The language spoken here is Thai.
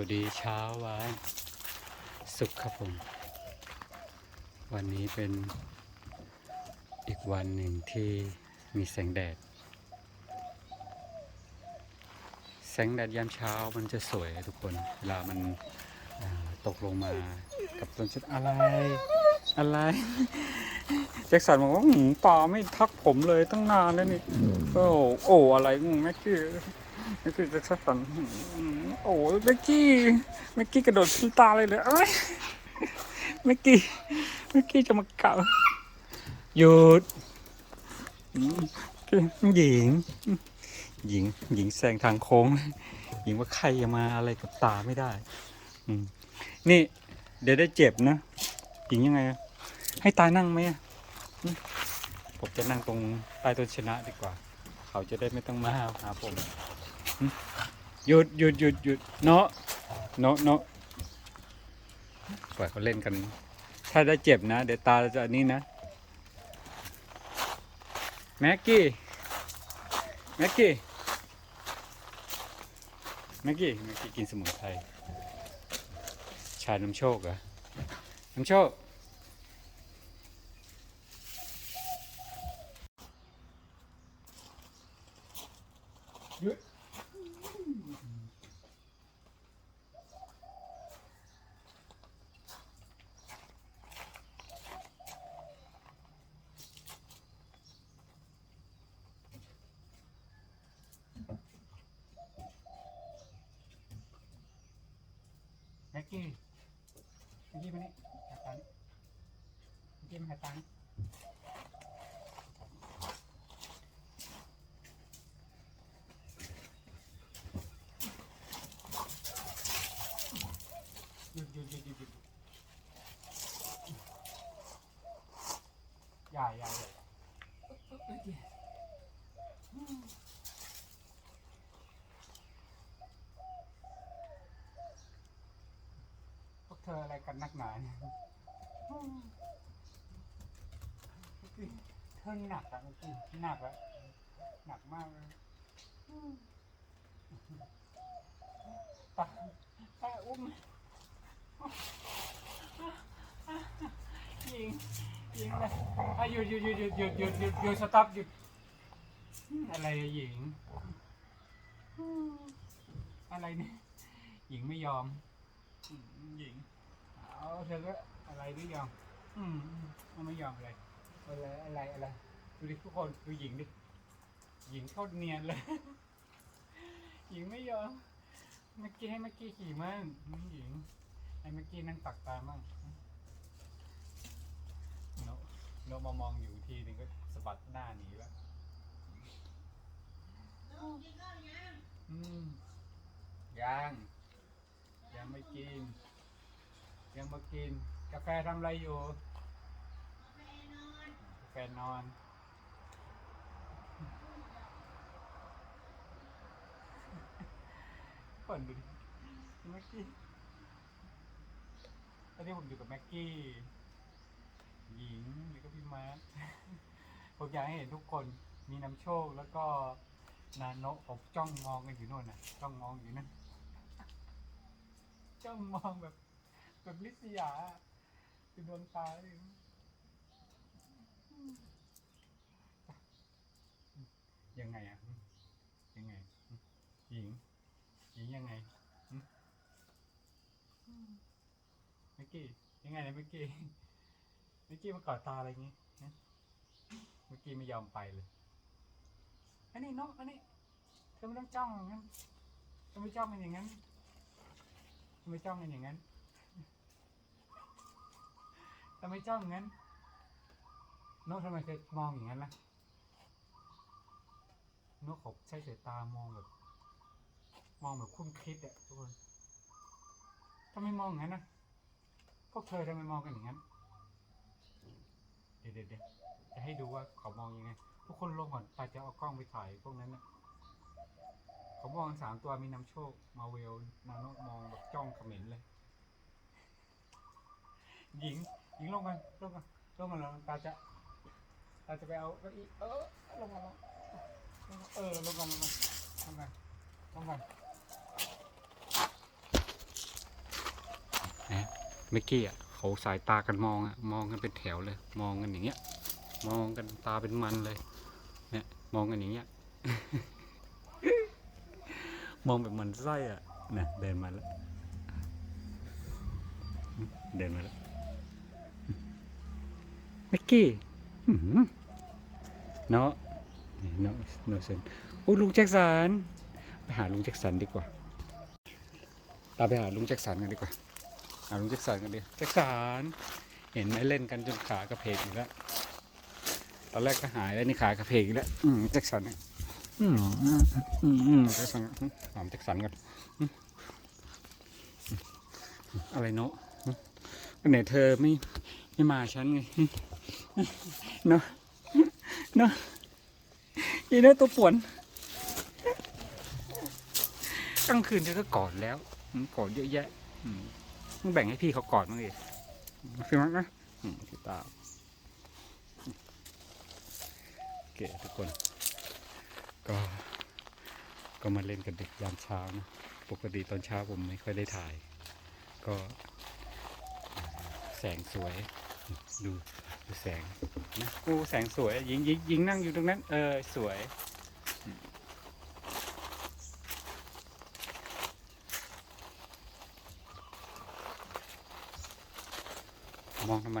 วัสดีเช้าวันศุกร์ครับผม วันนี้เป็นอีกวันหนึ่งที่มีแสงแดด แสงแดดยามเช้ามันจะสวยทุกคน เวลามันตกลงมากับต้นชะอะไรอะไรแจ็คสันบอกว่าหืมป่าไม่ทักผมเลยตั้งนานแล้วนี่โอ้โอ้อะไรอืมแม็กกี้แม็กกี้แจ็คสันอืมโอ้แม็กกี้แม็กกี้กระโดดขึ้นตาเลยเลยเอ้ยแม็กกี้แม็กกี้จะมาเก่าหยุดอืมหญิง หญิง หญิงแซงทางโค้ง หญิงว่าใครจะมาอะไรกับตาไม่ได้อืมนี่ เดี๋ยวได้เจ็บนะ หญิงยังไงอะให้ตานั่งไหมอะอืมผมจะนั่งตรงใต้ต้นชนะดีกว่า เขาจะได้ไม่ต้องมาหาผมอืม หยุดหยุดหยุดหยุดเนาะเนาะเนาะปล่อยเขาเล่นกัน ถ้าได้เจ็บนะ เดี๋ยวตาจะอันนี้นะ แม็กกี้ แม็กกี้ แม็กกี้ แม็กกี้กินสมุนไพร ชาน้ำโชคเหรอ น้ำโชคแม็ก กี้แม็กกี้มานี่หาตังค์แม็กกี้มาหาตังหยุดหยุดหยุดหยุดหยุดอย่าอย่าอย่าแม็กกี้พวก เธออะไรกันนักหนาเนี่ยเธอหนักอะแม็กกี้หนักอะหนักมากเลยตาตาอุ้มยิงยิงเลยอะหยุดหยุดหยุดหยุดหยุดหยุดหยุดหยุดสต็อปหยุดอะไรอะหญิง อะไรเนี่ยหญิงไม่ยอม หญิง เอาเธอก็อะไรไม่ยอม อืมอืมเอาไม่ยอมอะไรอะไรอะไรอะไรดูดิทุกคนดูหญิงดิหญิงเข้าเนียนเลย หญิงไม่ยอมเมื่อกี้ให้เมื่อกี้ขี่มั่งอืมหญิงให้เมื่อกี้นั่งตักตามั่งโนโนมามองอยู่ทีนึงก็สะบัดหน้าหนีแล้วอืมยังยังไม่กิน ยังมากิน กาแฟทำอะไรอยู่กาแฟนอนเปิดดูดิแม็กกี้ตอนนี้ผมอยู่กับแม็กกี้ หญิงแล้วก็พี่มาร์คผมอยากให้เห็นทุกคนมีน้ำโชคแล้วก็นาโนะผมจ้องมองกันอยู่โน่นน่ะจ้องมองอยู่นั่นจ้องมองแบบ แบบลิษยาคือดวงตาเลยยังไงอะยังไงหญิงหญิงยังไงเมื่อกี้ยังไงนะเมื่อกี้เมื่อกี้มากอดตาอะไรอย่างงี้เมื่อกี้ไม่ยอมไปเลยอันนี้เนาะอันนี้เธอไม่ต้องจ้องงั้นเธอไม่จ้องกันอย่างนั้นเธอไม่จ้องกันอย่างนั้น ทำไมจ้องงั้นน้ตทำไมเธอมองอย่างนั้นล่ะน้ตขบใช้สายตามองแบบ มองแบบคุ้นคิดอะทุกคนทำไมมองอย่างนั้นนะพวกเธอทำไมมองกันอย่างนั้นเดี๋ยวเดี๋ยวเดี๋ยวจะให้ดูว่าเขามองยังไงทุกคนลงก่อนตาจะเอากล้องไปถ่ายพวกนั้นนะเขามองสามตัวมีนำโชค มาเวลนาโนมองแบบจ้องเขม็นเลย หญิง หญิงลงกันลงกันลงกันแล้วตาจะตาจะไปเอาเก้าอี้เออลงกันลงเออลงกันลงกันลงกันลงกันเมื่อกี้อะเขาสายตากันมองอะมองกันเป็นแถวเลย มองกันอย่างเงี้ย มองกันตาเป็นมันเลย เนี่ยมองกันอย่างเงี้ย มองแบบมันไส้อะนะเดินมาแล้วเดินมาแล้ว เมื่อกี้เนาะเนาะเนาะเซนโอ้ลุงแจ็คสันไปหาลุงแจ็คสันดีกว่าเราไปหาลุงแจ็คสันกันดีกว่าหาลุงแจ็คสันกันดีแจ็คสันเห็นไหมเล่นกันจนขากระเพกอยู่แล้วตอนแรกก็หายแล้วนี่ขากระเพกอีกแล้วอืมแจ็คสันเนี่ยอืมอืมอืมแจ็คสันอืมถามแจ็คสันก่อนอะไรเนาะไหนเธอไม่ไม่มาฉันไง เนาะเนาะอีเนาะตัวป่วนกลางคืนเธอก็กอดแล้วอืมกอดเยอะแยะอืมมึงแบ่งให้พี่เขาก่อนมั้งดิฟิมักนะอืมพี่ตาโอเคทุกคน ก็ ก็มาเล่นกันดึกยามเช้านะ ปกติตอนเช้าผมไม่ค่อยได้ถ่าย ก็อ่าแสงสวยดู ดูแสงนะกูแสงสวยยิงยิงยิงนั่งอยู่ตรงนั้น เออ สวย มองทำไม